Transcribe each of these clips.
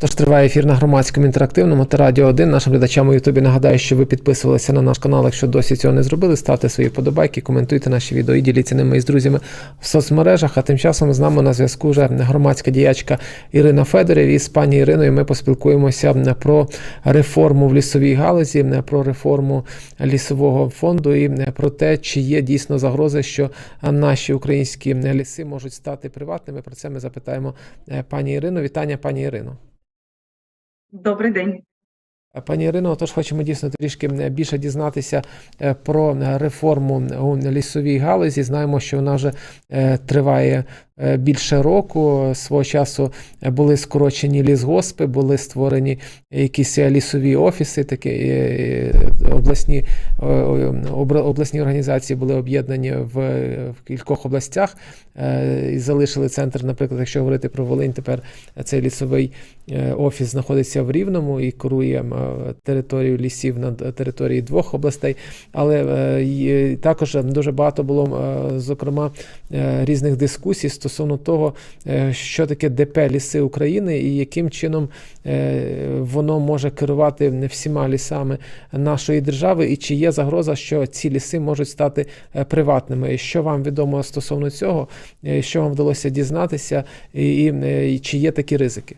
Тож триває ефір на громадському інтерактивному та радіо 1. Нашим глядачам у Ютубі нагадаю, що ви підписувалися на наш канал. Якщо досі цього не зробили, ставте свої подобайки, коментуйте наші відео і діліться ними із друзями в соцмережах. А тим часом з нами на зв'язку вже громадська діячка Ірина Федорів. І з пані Іриною ми поспілкуємося про реформу в лісовій галузі, про реформу лісового фонду і про те, чи є дійсно загрози, що наші українські ліси можуть стати приватними. Про це ми запитаємо е, пані Ірину. Вітання, пані Ірино. Добрий день. Пані Ірино, отож хочемо дійсно трішки більше дізнатися е, про реформу у лісовій галузі. Знаємо, що вона вже е, триває е, більше року. Свого часу були скорочені лісгоспи, були створені якісь лісові офіси, такі обласні обласні організації були об'єднані в, в кількох областях і залишили центр. Наприклад, якщо говорити про Волинь, тепер цей лісовий офіс знаходиться в Рівному і керує територію лісів на території двох областей. Але також дуже багато було, зокрема, різних дискусій стосовно того, що таке ДП Ліси України і яким чином воно може керувати всіма лісами нашої держави, і чи є загроза, що ці ліси можуть стати приватними. Що вам відомо стосовно цього, що вам вдалося дізнатися, і чи є такі ризики?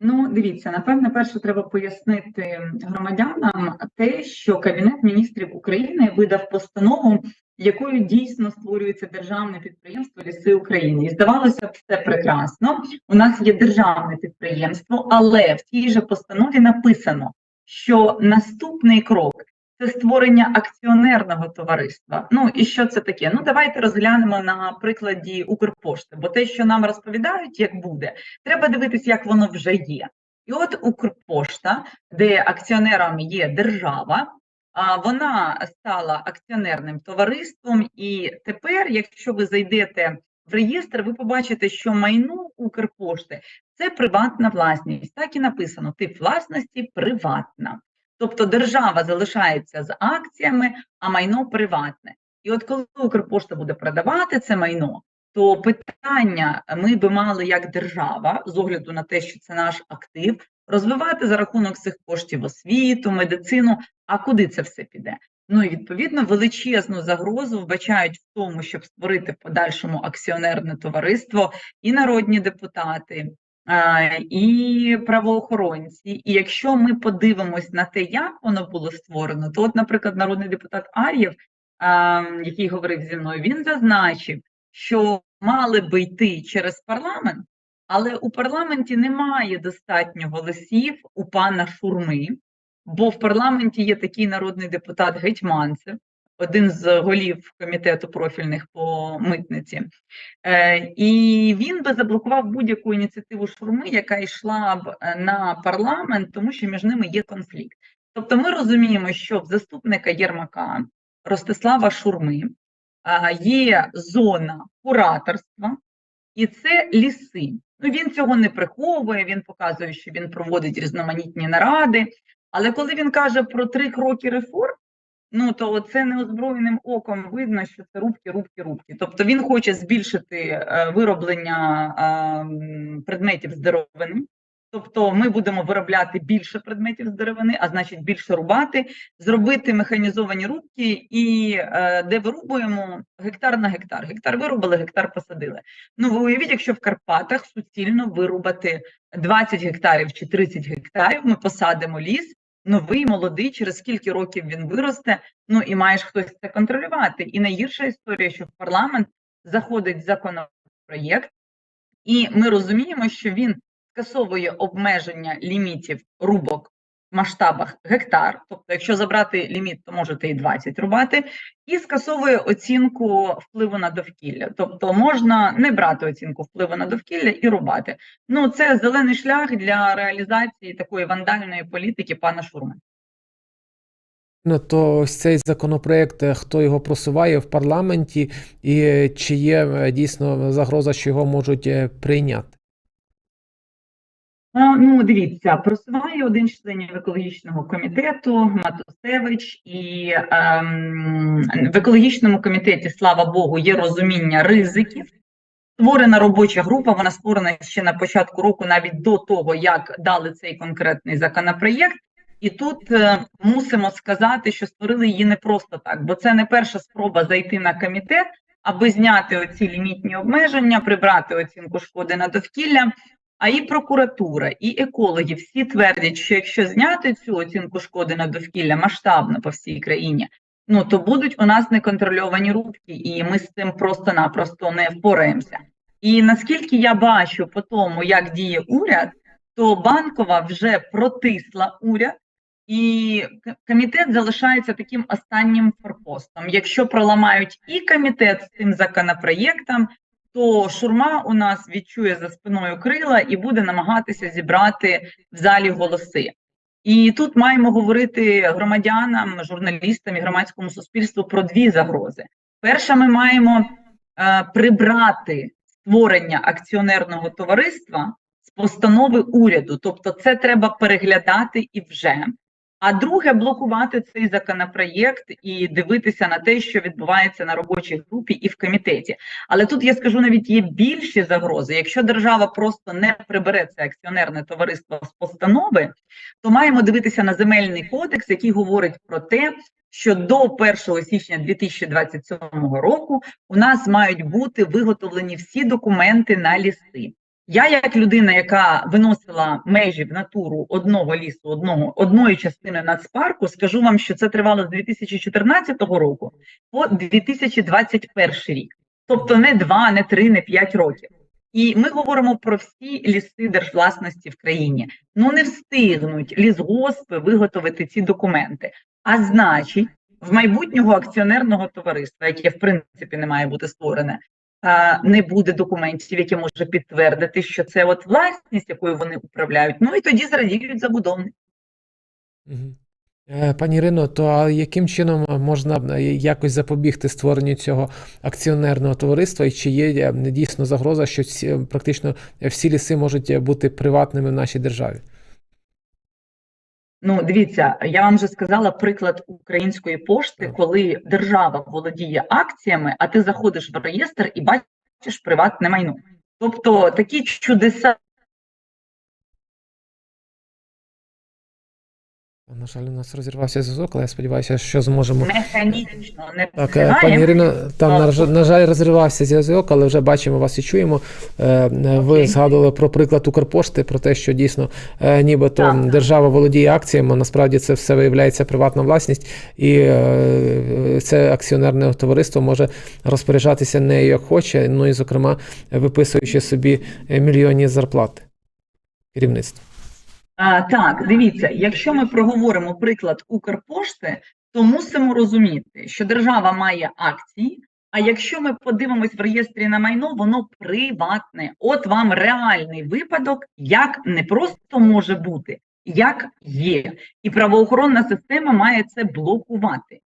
Ну, дивіться, напевне, перше треба пояснити громадянам те, що Кабінет міністрів України видав постанову, якою дійсно створюється державне підприємство Ліси України. І здавалося б, все прекрасно. У нас є державне підприємство, але в тій же постанові написано, що наступний крок. Це створення акціонерного товариства. Ну і що це таке? Ну давайте розглянемо на прикладі Укрпошти, бо те, що нам розповідають, як буде, треба дивитися, як воно вже є. І от Укрпошта, де акціонером є держава, вона стала акціонерним товариством, і тепер, якщо ви зайдете в реєстр, ви побачите, що майно Укрпошти це приватна власність. Так і написано: тип власності приватна. Тобто держава залишається з акціями, а майно приватне. І от коли Укрпошта буде продавати це майно, то питання ми би мали як держава, з огляду на те, що це наш актив, розвивати за рахунок цих коштів освіту, медицину. А куди це все піде? Ну і відповідно величезну загрозу вбачають в тому, щоб створити в подальшому акціонерне товариство і народні депутати, і правоохоронці. І якщо ми подивимось на те, як воно було створено, то, от, наприклад, народний депутат Ар'єв, який говорив зі мною, він зазначив, що мали би йти через парламент, але у парламенті немає достатньо голосів у пана Шурми, бо в парламенті є такий народний депутат Гетьманцев, один з голів комітету профільних по митниці, е, і він би заблокував будь-яку ініціативу шурми, яка йшла б е, на парламент, тому що між ними є конфлікт. Тобто, ми розуміємо, що в заступника Єрмака Ростислава Шурми є зона кураторства, і це ліси. Ну він цього не приховує. Він показує, що він проводить різноманітні наради. Але коли він каже про три кроки реформ, ну то це неозброєним оком видно, що це рубки, рубки, рубки. Тобто він хоче збільшити е, вироблення е, предметів з деревини. Тобто ми будемо виробляти більше предметів з деревини, а значить більше рубати, зробити механізовані рубки, і е, де вирубуємо гектар на гектар. Гектар вирубали, гектар посадили. Ну ви уявіть, якщо в Карпатах суцільно вирубати 20 гектарів чи 30 гектарів, ми посадимо ліс, новий, молодий, через скільки років він виросте. Ну і маєш хтось це контролювати. І найгірша історія, що в парламент заходить законопроєкт, і ми розуміємо, що він скасовує обмеження лімітів рубок в масштабах гектар. Тобто, якщо забрати ліміт, то можете і 20 рубати, і скасовує оцінку впливу на довкілля. Тобто можна не брати оцінку впливу на довкілля і рубати. Ну це зелений шлях для реалізації такої вандальної політики пана Шурми. Ну, то ось цей законопроект, е, хто його просуває в парламенті, і чи є е, дійсно загроза, що його можуть е, прийняти? Ну, дивіться, просуває один з членів екологічного комітету Матусевич, і ем, в екологічному комітеті, слава Богу, є розуміння ризиків Створена робоча група, вона створена ще на початку року, навіть до того, як дали цей конкретний законопроєкт. І тут е, мусимо сказати, що створили її не просто так, бо це не перша спроба зайти на комітет, аби зняти оці лімітні обмеження, прибрати оцінку шкоди на довкілля. А і прокуратура, і екологи всі твердять, що якщо зняти цю оцінку шкоди на довкілля масштабно по всій країні, ну то будуть у нас неконтрольовані рубки, і ми з цим просто-напросто не впораємося. І наскільки я бачу по тому, як діє уряд, то банкова вже протисла уряд, і комітет залишається таким останнім форпостом. Якщо проламають і комітет з цим законопроєктом, то шурма у нас відчує за спиною крила і буде намагатися зібрати в залі голоси. І тут маємо говорити громадянам, журналістам і громадському суспільству про дві загрози. Перша, ми маємо е, прибрати створення акціонерного товариства з постанови уряду, тобто це треба переглядати і вже. А друге, блокувати цей законопроєкт і дивитися на те, що відбувається на робочій групі і в комітеті. Але тут я скажу навіть є більші загрози. Якщо держава просто не прибере це акціонерне товариство з постанови, то маємо дивитися на земельний кодекс, який говорить про те, що до 1 січня 2027 року у нас мають бути виготовлені всі документи на ліси. Я, як людина, яка виносила межі в натуру одного лісу, одного одної частини нацпарку, скажу вам, що це тривало з 2014 року по 2021 рік, тобто не два, не три, не п'ять років. І ми говоримо про всі ліси держвласності в країні. Ну не встигнуть лісгоспи виготовити ці документи. А значить, в майбутнього акціонерного товариства, яке в принципі не має бути створене, не буде документів, які може підтвердити, що це от власність, якою вони управляють. Ну і тоді зрадіють забудовники. Мгм. Е, Пані Ірино, то яким чином можна е, якось запобігти створенню цього акціонерного товариства, і чи є е, дійсно загроза, що практично всі ліси можуть бути приватними в нашій державі? Ну, дивіться, я вам вже сказала приклад української пошти, коли держава володіє акціями, а ти заходиш в реєстр і бачиш приватне майно. Тобто такі чудеса На жаль, у нас розірвався зв'язок, але я сподіваюся, що зможемо. механічно не Так, е, пані Ірино, там на, жаль- розривався зв'язок, але вже бачимо вас і чуємо. Е, е, Ви згадували про приклад Укрпошти, про те, що дійсно нібито Так. держава володіє акціями, насправді це все виявляється приватна власність, і це акціонерне товариство може розпоряджатися нею як хоче, ну і, зокрема, виписуючи собі мільйонні зарплати керівництва. А, так, дивіться, якщо ми проговоримо приклад Укрпошти, то мусимо розуміти, що держава має акції. А якщо ми подивимось в реєстрі на майно, воно приватне. От вам реальний випадок, як не просто може бути, як є. І правоохоронна система має це блокувати.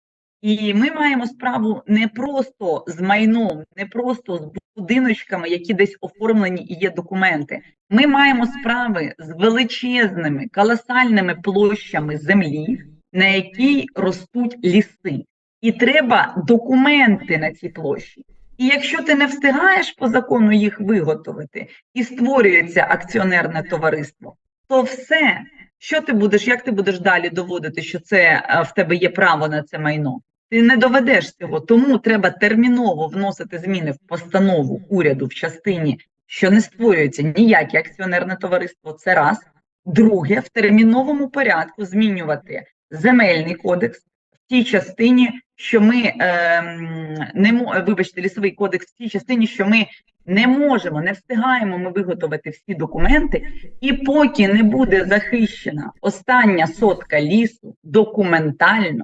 І ми маємо справу не просто з майном, не просто з будиночками, які десь оформлені і є документи. Ми маємо справи з величезними колосальними площами землі, на якій ростуть ліси, і треба документи на ці площі. І якщо ти не встигаєш по закону їх виготовити, і створюється акціонерне товариство, то все, що ти будеш, як ти будеш далі доводити, що це е, в тебе є право на це майно? Ти не доведеш цього, тому треба терміново вносити зміни в постанову уряду в частині що не створюється ніяке акціонерне товариство. Це раз. Друге, в терміновому порядку змінювати земельний кодекс в тій частині, що ми ем, не вибачте, лісовий кодекс в тій частині, що ми не можемо, не встигаємо ми виготовити всі документи, і поки не буде захищена остання сотка лісу документально,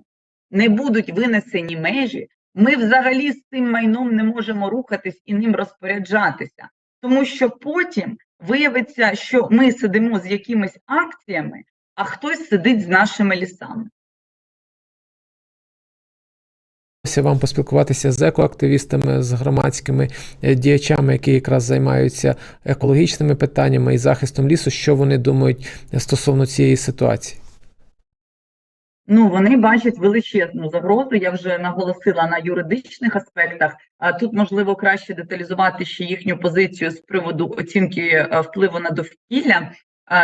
не будуть винесені межі. Ми взагалі з цим майном не можемо рухатись і ним розпоряджатися тому що потім виявиться, що ми сидимо з якимись акціями, а хтось сидить з нашими лісами. Вам поспілкуватися з екоактивістами, з громадськими е, діячами, які якраз займаються екологічними питаннями і захистом лісу, що вони думають стосовно цієї ситуації. Ну, вони бачать величезну загрозу. Я вже наголосила на юридичних аспектах. А тут можливо краще деталізувати ще їхню позицію з приводу оцінки е, впливу на довкілля.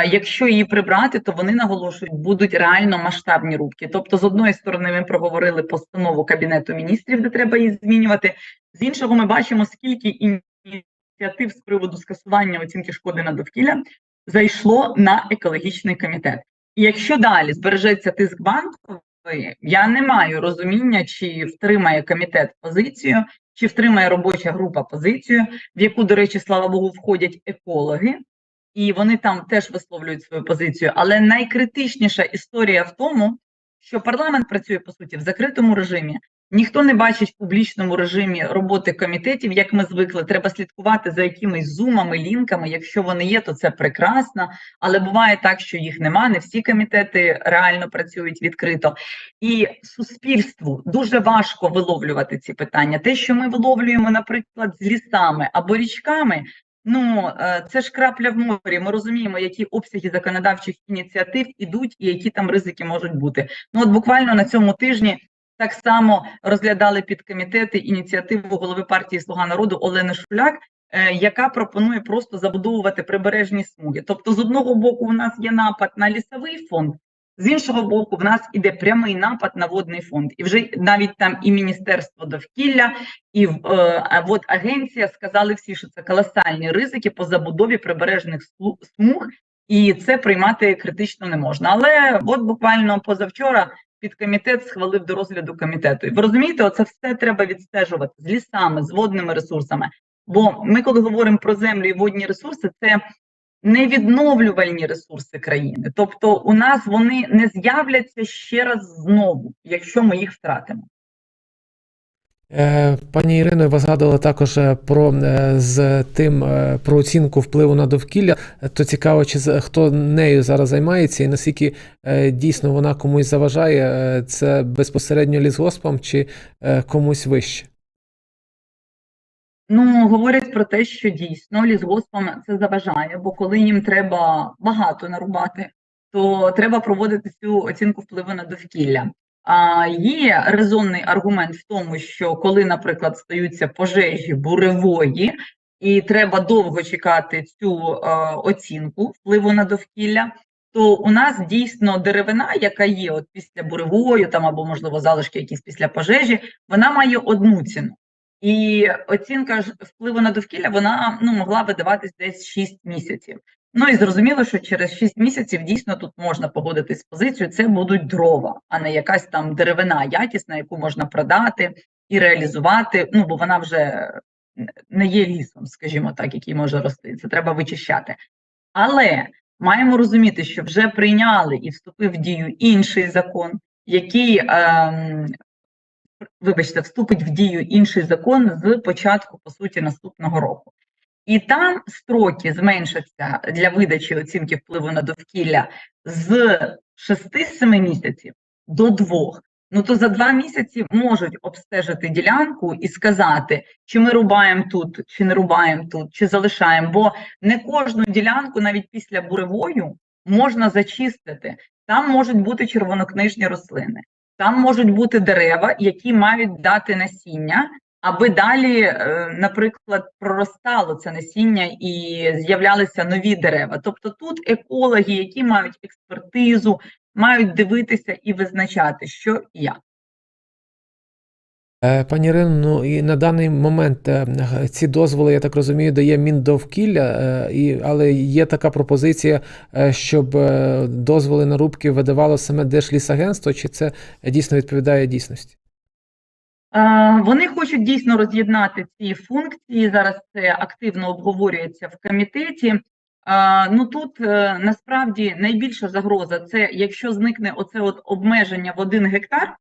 Якщо її прибрати, то вони наголошують, будуть реально масштабні рубки. Тобто, з одної сторони, ми проговорили постанову кабінету міністрів, де треба її змінювати. З іншого, ми бачимо, скільки ініціатив з приводу скасування оцінки шкоди на довкілля зайшло на екологічний комітет. Якщо далі збережеться тиск банкової, я не маю розуміння, чи втримає комітет позицію, чи втримає робоча група позицію, в яку, до речі, слава Богу, входять екологи, і вони там теж висловлюють свою позицію. Але найкритичніша історія в тому, що парламент працює по суті в закритому режимі. Ніхто не бачить в публічному режимі роботи комітетів, як ми звикли. Треба слідкувати за якимись зумами, лінками. Якщо вони є, то це прекрасно. Але буває так, що їх нема. Не всі комітети реально працюють відкрито. І суспільству дуже важко виловлювати ці питання. Те, що ми виловлюємо, наприклад, з лісами або річками. Ну, е, це ж крапля в морі. Ми розуміємо, які обсяги законодавчих ініціатив ідуть і які там ризики можуть бути. Ну, от буквально на цьому тижні так само розглядали підкомітети ініціативу голови партії Слуга народу Олени Шуляк, е, яка пропонує просто забудовувати прибережні смуги. Тобто, з одного боку, у нас є напад на лісовий фонд. З іншого боку, в нас іде прямий напад на водний фонд, і вже навіть там і Міністерство довкілля, і е, от агенція сказали всі, що це колосальні ризики по забудові прибережних смуг, і це приймати критично не можна. Але от буквально позавчора підкомітет схвалив до розгляду комітету. І ви розумієте, оце все треба відстежувати з лісами, з водними ресурсами. Бо ми, коли говоримо про землю і водні ресурси, це невідновлювальні ресурси країни. Тобто, у нас вони не з'являться ще раз знову, якщо ми їх втратимо. Е, Пані Ірино, ви згадували також е, про е, з тим про оцінку впливу на довкілля. То цікаво, чи хто нею зараз займається, і наскільки дійсно вона комусь заважає, це безпосередньо лісгоспам чи комусь вище? Ну, говорять про те, що дійсно лісгоспам це заважає, бо коли їм треба багато нарубати, то треба проводити цю оцінку впливу на довкілля. А є резонний аргумент в тому, що коли, наприклад, стаються пожежі буревої, і треба довго чекати цю е, оцінку впливу на довкілля, то у нас дійсно деревина, яка є от після буревої, там або можливо залишки якісь після пожежі, вона має одну ціну. І оцінка впливу на довкілля вона ну могла видаватись десь 6 місяців. Ну і зрозуміло, що через 6 місяців дійсно тут можна погодитись з позицією. Це будуть дрова, а не якась там деревина якісна, яку можна продати і реалізувати. Ну бо вона вже не є лісом, скажімо так, який може рости. Це треба вичищати. Але маємо розуміти, що вже прийняли і вступив в дію інший закон, який ем, вибачте, вступить в дію інший закон з початку, по суті, наступного року. І там строки зменшаться для видачі оцінки впливу на довкілля з 6-7 місяців до 2. Ну то за два місяці можуть обстежити ділянку і сказати, чи ми рубаємо тут, чи не рубаємо тут, чи залишаємо. Бо не кожну ділянку, навіть після буревою, можна зачистити. Там можуть бути червонокнижні рослини. Там можуть бути дерева, які мають дати насіння, аби далі, е, наприклад, проростало це насіння і з'являлися нові дерева. Тобто тут екологи, які мають експертизу, мають дивитися і визначати, що і як. Е, Пані Ірино, ну і на даний момент е, ці дозволи, я так розумію, дає Міндовкілля, е, і, але є така пропозиція, щоб дозволи на рубки видавало саме Держлісагентство, чи це дійсно відповідає дійсності? Вони хочуть дійсно роз'єднати ці функції. Зараз це активно обговорюється в комітеті. Ну тут насправді найбільша загроза це якщо зникне оце от обмеження в один гектар.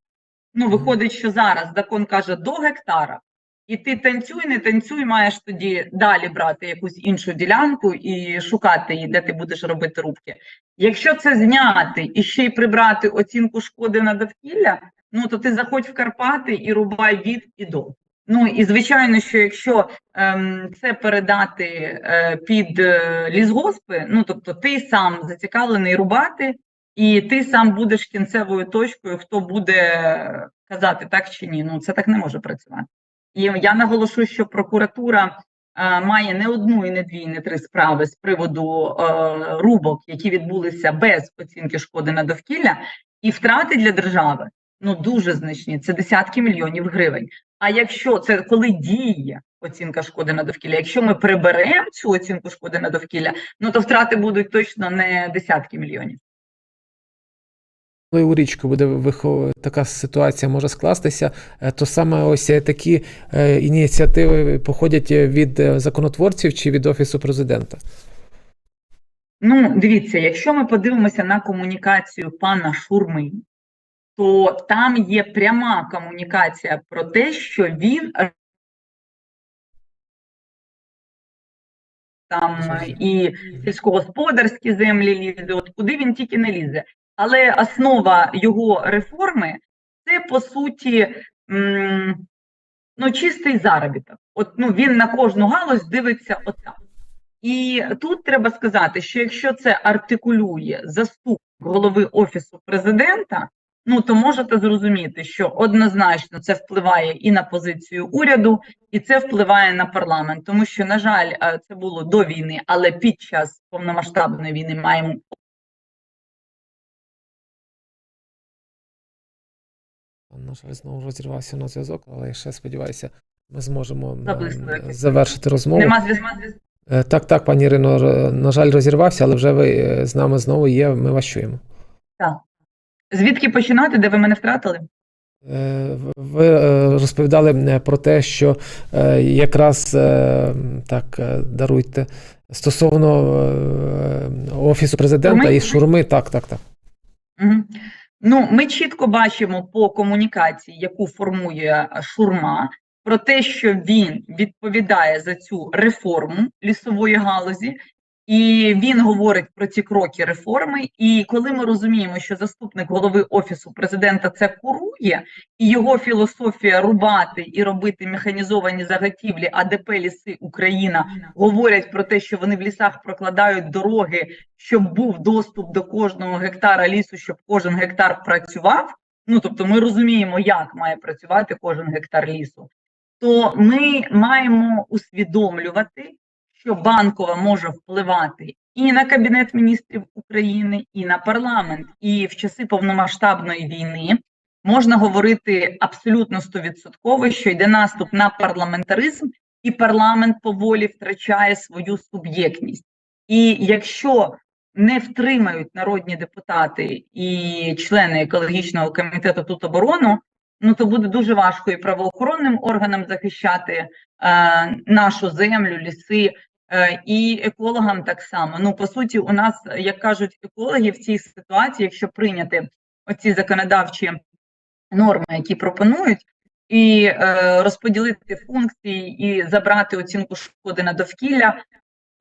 Ну, виходить, що зараз закон каже до гектара, і ти танцюй, не танцюй, маєш тоді далі брати якусь іншу ділянку і шукати її, де ти будеш робити рубки. Якщо це зняти і ще й прибрати оцінку шкоди на довкілля, ну то ти заходь в Карпати і рубай від і до. Ну і звичайно, що якщо ем, це передати е, під е, лісгоспи, ну тобто ти сам зацікавлений рубати, і ти сам будеш кінцевою точкою, хто буде казати так чи ні. Ну це так не може працювати. І я наголошую, що прокуратура е, має не одну і не дві, і не три справи з приводу е, рубок, які відбулися без оцінки шкоди на довкілля, і втрати для держави ну дуже значні. Це десятки мільйонів гривень. А якщо це коли діє оцінка шкоди на довкілля, якщо ми приберемо цю оцінку шкоди на довкілля, ну то втрати будуть точно не десятки мільйонів. Коли у річку буде вихов... така ситуація може скластися, е, то саме ось е, такі е, ініціативи походять від законотворців чи від Офісу президента. Ну, дивіться, якщо ми подивимося на комунікацію пана Шурми, то там є пряма комунікація про те, що він там і сільськогосподарські землі лізе, от куди він тільки не лізе. Але основа його реформи це по суті ну, чистий заробіток. От ну він на кожну галузь дивиться отак. І тут треба сказати, що якщо це артикулює заступник голови офісу президента, ну то можете зрозуміти, що однозначно це впливає і на позицію уряду, і це впливає на парламент, тому що, на жаль, е, це було до війни, але під час повномасштабної війни маємо На жаль, знову розірвався на зв'язок, але я ще сподіваюся, ми зможемо е, завершити розмову. нема зв'язку. Е, Так, так, пані Ірино, на жаль, розірвався, але вже ви е, з нами знову є. Ми вас чуємо. Так. Звідки починати, де ви мене втратили? Е, Ви розповідали про те, що якраз так даруйте стосовно офісу президента Шурми? і шурми. Так, так, так. Угу. Ну, ми чітко бачимо по комунікації, яку формує Шурма, про те, що він відповідає за цю реформу лісової галузі, і він говорить про ці кроки реформи. І коли ми розуміємо, що заступник голови офісу президента це курує, і його філософія рубати і робити механізовані заготівлі АДП ліси Україна говорять про те, що вони в лісах прокладають дороги, щоб був доступ до кожного гектара лісу, щоб кожен гектар працював. Ну тобто, ми розуміємо, як має працювати кожен гектар лісу. То ми маємо усвідомлювати, що банкова може впливати і на кабінет міністрів України, і на парламент. І в часи повномасштабної війни можна говорити абсолютно стовідсотково, що йде наступ на парламентаризм, і парламент поволі втрачає свою суб'єктність. І якщо не втримають народні депутати і члени екологічного комітету тут оборону, ну то буде дуже важко і правоохоронним органам захищати е, нашу землю, ліси. Е, І екологам так само. Ну по суті, у нас, як кажуть екологи, в цій ситуації, якщо прийняти оці законодавчі норми, які пропонують, і е, розподілити функції і забрати оцінку шкоди на довкілля,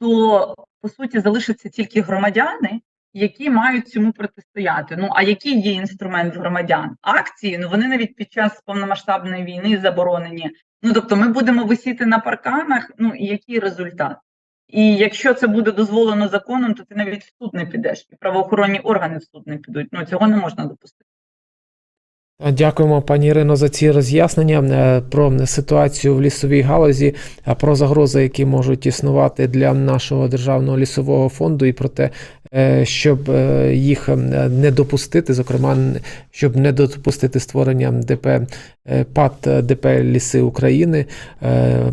то по суті залишаться тільки громадяни, які мають цьому протистояти. Ну а який є інструмент громадян? Акції, ну вони навіть під час повномасштабної війни заборонені. Ну тобто, ми будемо висіти на парканах. Ну і який результат? І якщо це буде дозволено законом, то ти навіть в суд не підеш, і правоохоронні органи в суд не підуть. Ну цього не можна допустити. Дякуємо, пані Ірино, за ці роз'яснення е, про ситуацію в лісовій галузі, про загрози, які можуть існувати для нашого державного лісового фонду, і про те, е, щоб е, їх не допустити, зокрема, щоб не допустити створення ДП ПАТ ДП Ліси України.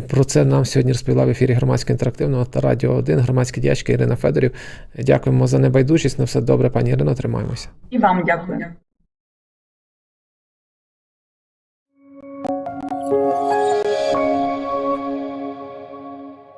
Про це нам сьогодні розповіла в ефірі громадського інтерактивного та радіо 1 громадська діячка Ірина Федорів. Дякуємо за небайдужість. На все добре, пані Ірино. Тримаємося. І вам дякую. 嗯。